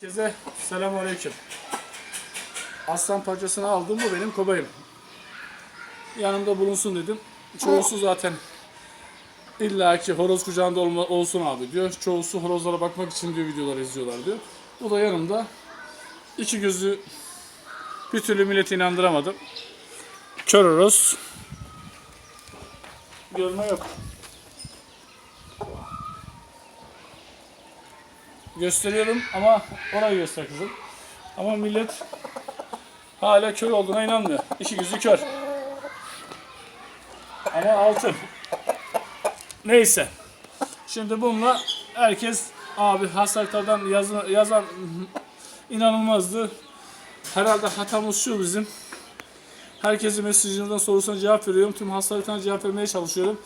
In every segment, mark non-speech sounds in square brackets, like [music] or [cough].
Herkese selamun aleyküm. Aslan parçasını aldım bu benim kobayım. Yanımda bulunsun dedim. Çoğusu zaten illa ki horoz kucağında olma, olsun abi diyor. Çoğusu horozlara bakmak için diyor videolar izliyorlar diyor. Bu da yanımda. İki gözü bir türlü milleti inandıramadım. Kör horoz. Görme yok. Gösteriyorum ama orayı göster kızım. Ama millet hala kör olduğuna inanmıyor. İki gözü kör. Ama altın. Neyse. Şimdi bununla herkes abi hastalıklardan yazan, yazan inanılmazdı. Herhalde hatamız şu bizim. Herkesin mesajından sorusuna cevap veriyorum. Tüm hastalıklarına cevap vermeye çalışıyorum.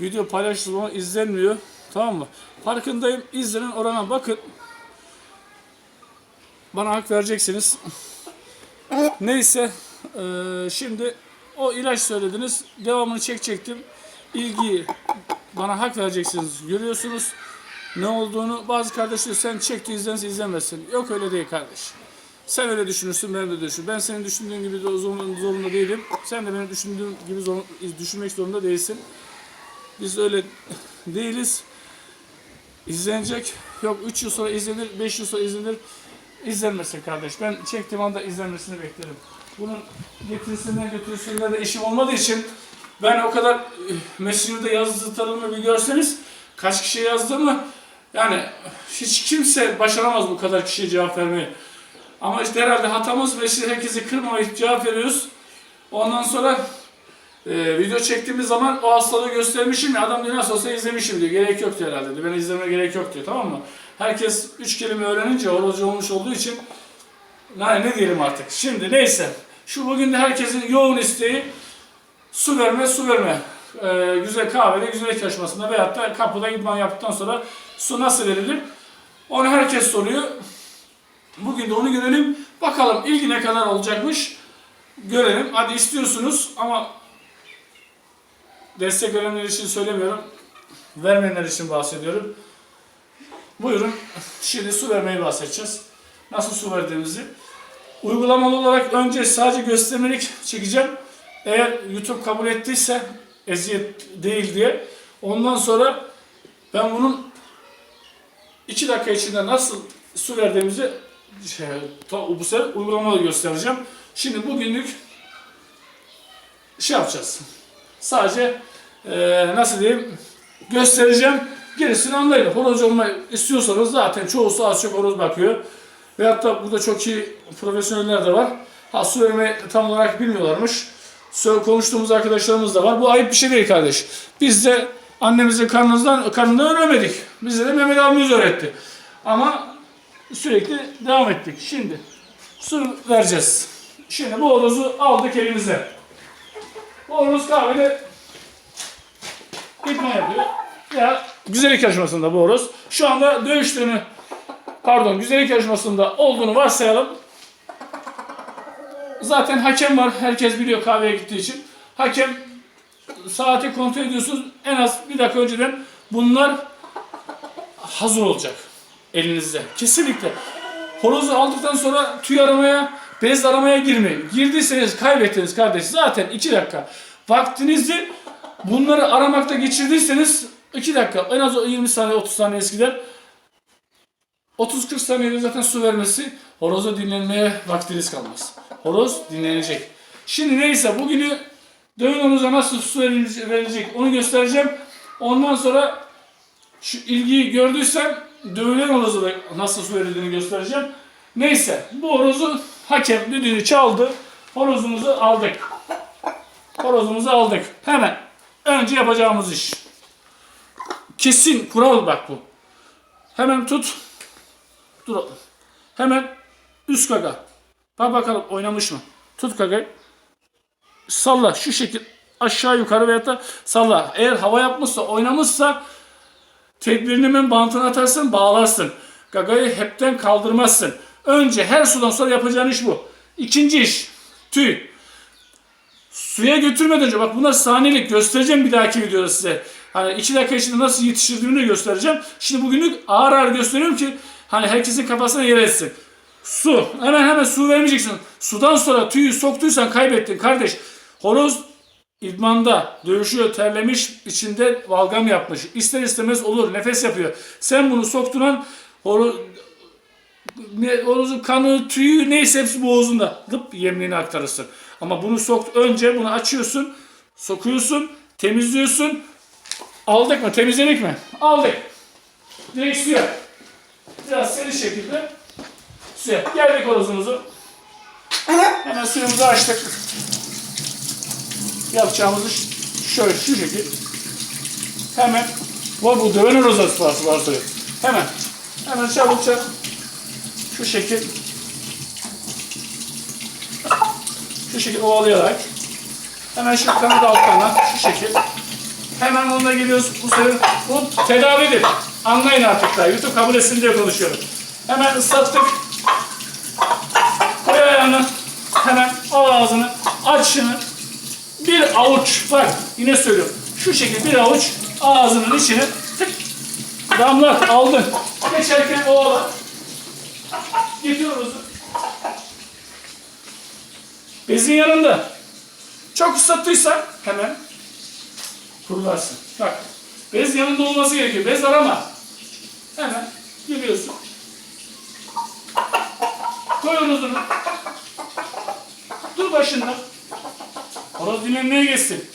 Video paylaşılıyor ama izlenmiyor. Tamam mı? Farkındayım. İzlenen orana bakın. Bana hak vereceksiniz. Neyse. eee, şimdi o ilaç söylediniz. Devamını çekecektim. İlgiyi bana hak vereceksiniz. Görüyorsunuz ne olduğunu. Bazı kardeşler sen çekti izlense izlenmesin. Yok öyle değil kardeş. Sen öyle düşünürsün, ben de düşünürüm. Ben senin düşündüğün gibi zorunda değilim. Sen de benim düşündüğüm gibi zor- düşünmek zorunda değilsin. Biz öyle değiliz. İzlenecek. Yok 3 yıl sonra izlenir, 5 yıl sonra izlenir. İzlenmesin kardeş. Ben çektiğim anda izlenmesini beklerim. Bunun getirisinden götürüsünden de işim olmadığı için ben o kadar Messenger'da yazdıklarımı bir görseniz kaç kişi yazdığımı yani hiç kimse başaramaz bu kadar kişiye cevap vermeyi. Ama işte herhalde hatamız ve herkesi kırmamayıp cevap veriyoruz. Ondan sonra ee, video çektiğimiz zaman o hastalığı göstermişim ya adam diyor nasıl olsa izlemişim diyor. Gerek yok diyor herhalde diyor. Ben izlemeye gerek yok diyor tamam mı? Herkes üç kelime öğrenince horozcu olmuş olduğu için yani ne diyelim artık. Şimdi neyse. Şu bugün de herkesin yoğun isteği su verme su verme. Ee, güzel kahvede güzel taşmasında veyahut da kapıda idman yaptıktan sonra su nasıl verilir? Onu herkes soruyor. Bugün de onu görelim. Bakalım ilgi ne kadar olacakmış. Görelim. Hadi istiyorsunuz ama destek verenler için söylemiyorum. Vermeyenler için bahsediyorum. Buyurun. Şimdi su vermeyi bahsedeceğiz. Nasıl su verdiğimizi. Uygulamalı olarak önce sadece göstermelik çekeceğim. Eğer YouTube kabul ettiyse eziyet değil diye. Ondan sonra ben bunun 2 dakika içinde nasıl su verdiğimizi şey, bu sefer uygulamalı göstereceğim. Şimdi bugünlük şey yapacağız. Sadece eee, nasıl diyeyim göstereceğim. Gerisini anlayın. Horoz olmayı istiyorsanız zaten çoğusu az çok horoz bakıyor. Veyahut da burada çok iyi profesyoneller de var. Ha su vermeyi tam olarak bilmiyorlarmış. Sö- konuştuğumuz arkadaşlarımız da var. Bu ayıp bir şey değil kardeş. Biz de annemizin karnından, karnından öğrenmedik. Bize de Mehmet abimiz öğretti. Ama sürekli devam ettik. Şimdi su vereceğiz. Şimdi bu horozu aldık elimize. Horoz kahvede idman yapıyor. Ya güzellik yarışmasında bu horoz. Şu anda dövüştüğünü pardon güzellik yarışmasında olduğunu varsayalım. Zaten hakem var. Herkes biliyor kahveye gittiği için. Hakem saati kontrol ediyorsunuz. En az bir dakika önceden bunlar hazır olacak elinizde. Kesinlikle. Horozu aldıktan sonra tüy aramaya, bez aramaya girmeyin. Girdiyseniz kaybettiniz kardeş. Zaten 2 dakika. Vaktinizi bunları aramakta geçirdiyseniz 2 dakika. En az o 20 saniye 30 saniye eskiden 30-40 saniyede zaten su vermesi horoza dinlenmeye vaktiniz kalmaz. Horoz dinlenecek. Şimdi neyse bugünü dövün horoza nasıl su verilecek, onu göstereceğim. Ondan sonra şu ilgiyi gördüysem dövülen horoza nasıl su verildiğini göstereceğim. Neyse bu horozu hakem düdüğünü çaldı. Horozumuzu aldık. Horozumuzu aldık. Hemen önce yapacağımız iş. Kesin kural bak bu. Hemen tut. Dur. Hemen üst kaka. Bak bakalım oynamış mı? Tut kakayı. Salla şu şekil aşağı yukarı veyahut da salla. Eğer hava yapmışsa oynamışsa tekbirini hemen bantına atarsın bağlarsın. Gagayı hepten kaldırmazsın. Önce her sudan sonra yapacağın iş bu. İkinci iş tüy. Suya götürmeden önce bak bunlar saniyelik göstereceğim bir dahaki videoda size. Hani iki dakika içinde nasıl yetiştirdiğimi göstereceğim. Şimdi bugünlük ağır ağır gösteriyorum ki Hani herkesin kafasına yer etsin. Su. Hemen hemen su vermeyeceksin. Sudan sonra tüyü soktuysan kaybettin kardeş. Horoz idmanda dövüşüyor, terlemiş, içinde balgam yapmış. İster istemez olur, nefes yapıyor. Sen bunu soktuğun an horoz, horozun kanı, tüyü neyse hepsi boğazında. Lıp yemliğine aktarırsın. Ama bunu sok önce bunu açıyorsun, sokuyorsun, temizliyorsun. Aldık mı? Temizledik mi? Aldık. Direkt suya. Biraz seri şekilde suya. Geldik horozumuzu. Hemen suyumuzu açtık. Yapacağımızı şöyle şu şekil. Hemen var bu döven rozası var, suyu. Hemen. Hemen çabukça şu şekil. Şu şekil ovalayarak. Hemen şu kanadı altlarına şu şekil. Hemen onunla geliyoruz. Bu sefer bu tedavidir. Anlayın artık da. YouTube kabul etsin diye konuşuyorum. Hemen ıslattık. Koy ayağını. Hemen al ağzını. Aç şunu. Bir avuç bak yine söylüyorum. Şu şekilde bir avuç ağzının içine tık damlat aldın geçerken ovala Getiriyoruz. Bezin yanında. Çok ıslattıysan hemen kurularsın. Bak. Bez yanında olması gerekiyor. Bez arama. Hemen geliyorsun. Koy horozunu. Dur başında. Horoz dinlenmeye geçsin.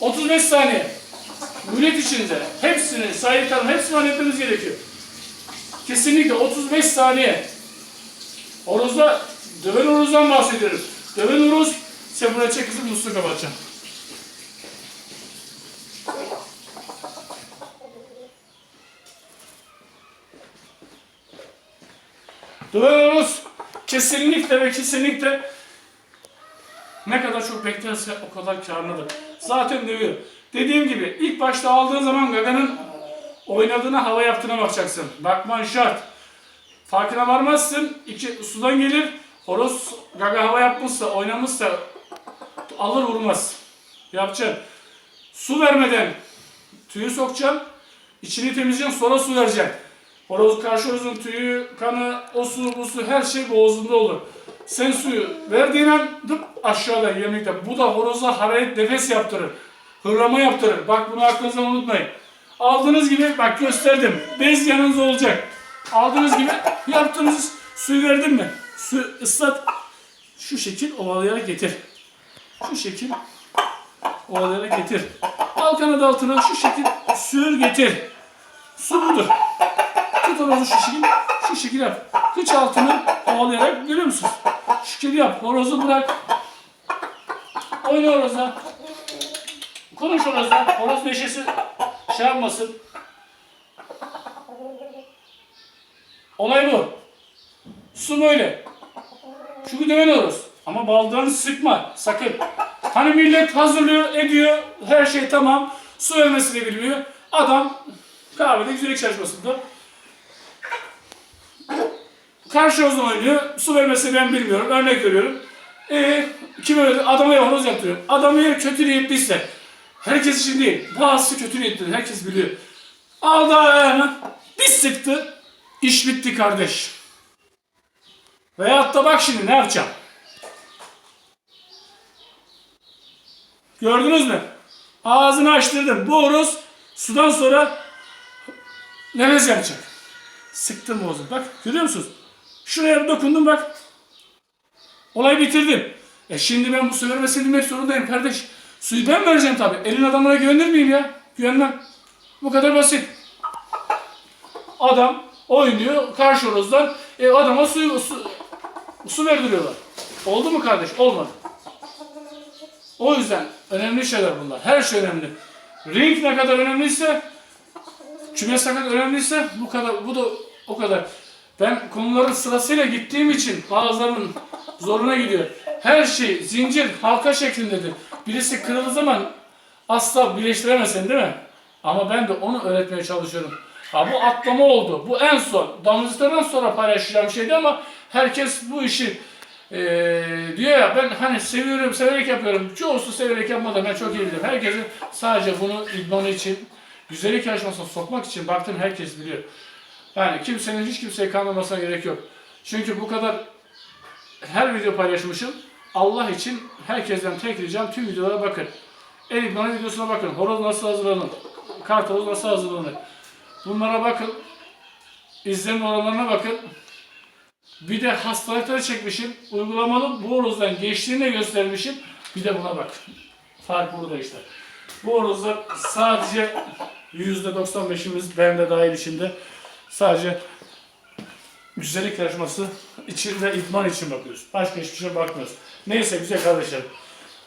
35 saniye. Mület içinde hepsini sayıkların hepsini halletmemiz gerekiyor. Kesinlikle 35 saniye. Horozda, döven horozdan bahsediyoruz. Döven horoz, sen buraya çek musluğu kapatacağım. Döven horoz kesinlikle ve kesinlikle ne kadar çok beklerse o kadar karlıdır. Zaten dövüyor. Dediğim gibi ilk başta aldığın zaman gaganın oynadığına hava yaptığına bakacaksın. Bakman şart. Farkına varmazsın. İki, sudan gelir. Horoz gaga hava yapmışsa, oynamışsa alır vurmaz. Yapacaksın. Su vermeden tüyü sokacaksın. içini temizleyeceksin sonra su vereceksin. Horoz karşı horozun tüyü, kanı, o su, bu su her şey boğazında olur. Sen suyu verdiğin an dıp aşağıda yemekte. Bu da horoza hararet nefes yaptırır. Hırlama yaptırır. Bak bunu aklınızdan unutmayın. Aldığınız gibi bak gösterdim. Bez yanınızda olacak. Aldığınız gibi [laughs] yaptığınız suyu verdim mi? Su ıslat. Şu şekil ovalayarak getir. Şu şekil ovalayarak getir. Al kanadı altına şu şekil sür getir. Su budur. Tut horozu şu şekil, şu şekil yap. Kıç altını ovalayarak görüyor musunuz? Şu şekil yap. Horozu bırak. Oyna horozla. Konuş horozla. Horoz neşesi şey yapmasın. Olay bu. Su böyle. Şu döven horoz. Ama baldırını sıkma. Sakın. Hani millet hazırlıyor, ediyor. Her şey tamam. Su vermesini bilmiyor. Adam kahvede güzellik çalışmasında Karşı horozla oynuyor. Su vermesini ben bilmiyorum. Örnek veriyorum. Ee, kim öyle adama ya horoz yaptırıyor. Adam eğer kötü niyetliyse herkes değil. Bazısı kötü niyetli. Herkes biliyor. Aldı ayağını. Bir sıktı. İş bitti kardeş. Veyahut da bak şimdi ne yapacağım. Gördünüz mü? Ağzını açtırdım. Bu horoz sudan sonra nefes yapacak. Sıktım boğazını. Bak görüyor musunuz? Şuraya dokundum bak. Olayı bitirdim. E şimdi ben bu su vermesini bilmek zorundayım kardeş. Suyu ben vereceğim tabii. Elin adamına güvenir miyim ya? Güvenmem. Bu kadar basit. Adam oynuyor karşı horozdan. E adama suyu, su, su verdiriyorlar. Oldu mu kardeş? Olmadı. O yüzden önemli şeyler bunlar. Her şey önemli. Ring ne kadar önemliyse kümes ne kadar önemliyse bu kadar bu da o kadar. Ben konuların sırasıyla gittiğim için bazılarının zoruna gidiyor. Her şey zincir halka şeklindedir. Birisi kırıldığı zaman asla birleştiremezsin değil mi? Ama ben de onu öğretmeye çalışıyorum. Ha bu atlama oldu. Bu en son. Damızlıktan sonra paylaşacağım şeydi ama herkes bu işi eee, diyor ya ben hani seviyorum, severek yapıyorum. Çoğusu severek yapmadı ben çok iyi bilirim. Herkesin sadece bunu idmanı için güzellik yarışmasına sokmak için baktım herkes biliyor. Yani kimsenin hiç kimseyi kandırmasına gerek yok. Çünkü bu kadar her video paylaşmışım. Allah için herkesten tek ricam tüm videolara bakın. Elit Bana videosuna bakın. Horoz nasıl hazırlanır? Kartoz nasıl hazırlanır? Bunlara bakın. İzlenme oranlarına bakın. Bir de hastalıkları çekmişim. Uygulamalı bu horozdan geçtiğini göstermişim. Bir de buna bak. Fark burada işte. Bu horozlar sadece %95'imiz ben de dahil içinde sadece güzellik yarışması için ve idman için bakıyoruz. Başka hiçbir şey bakmıyoruz. Neyse güzel kardeşlerim.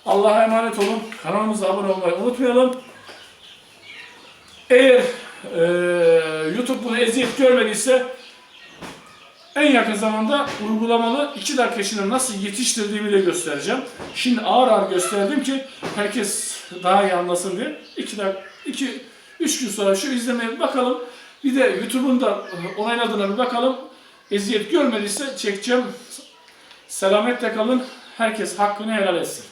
Allah'a emanet olun. Kanalımıza abone olmayı unutmayalım. Eğer eee YouTube bunu eziyet görmediyse en yakın zamanda uygulamalı 2 dakika içinde nasıl yetiştirdiğimi de göstereceğim. Şimdi ağır ağır gösterdim ki herkes daha iyi anlasın diye. 2 dakika 2 3 gün sonra şu izlemeye bakalım. Bir de YouTube'un da onayladığına bir bakalım. Eziyet görmediyse çekeceğim. Selametle kalın. Herkes hakkını helal etsin.